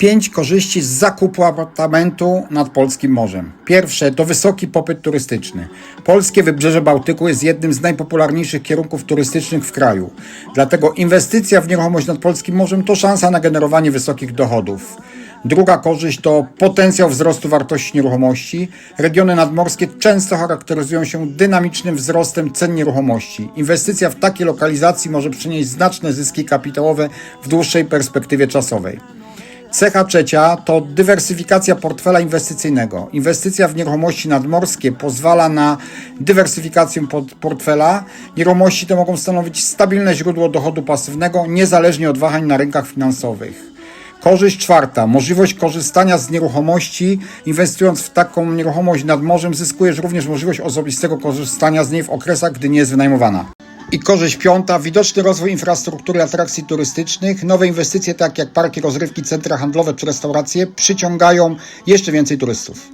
Pięć korzyści z zakupu apartamentu nad polskim morzem. Pierwsze to wysoki popyt turystyczny. Polskie wybrzeże Bałtyku jest jednym z najpopularniejszych kierunków turystycznych w kraju. Dlatego inwestycja w nieruchomość nad polskim morzem to szansa na generowanie wysokich dochodów. Druga korzyść to potencjał wzrostu wartości nieruchomości. Regiony nadmorskie często charakteryzują się dynamicznym wzrostem cen nieruchomości. Inwestycja w takiej lokalizacji może przynieść znaczne zyski kapitałowe w dłuższej perspektywie czasowej. Cecha trzecia to dywersyfikacja portfela inwestycyjnego. Inwestycja w nieruchomości nadmorskie pozwala na dywersyfikację portfela. Nieruchomości te mogą stanowić stabilne źródło dochodu pasywnego, niezależnie od wahań na rynkach finansowych. Korzyść czwarta. Możliwość korzystania z nieruchomości. Inwestując w taką nieruchomość nad morzem, zyskujesz również możliwość osobistego korzystania z niej w okresach, gdy nie jest wynajmowana. I korzyść piąta, widoczny rozwój infrastruktury atrakcji turystycznych. Nowe inwestycje, takie jak parki rozrywki, centra handlowe czy restauracje, przyciągają jeszcze więcej turystów.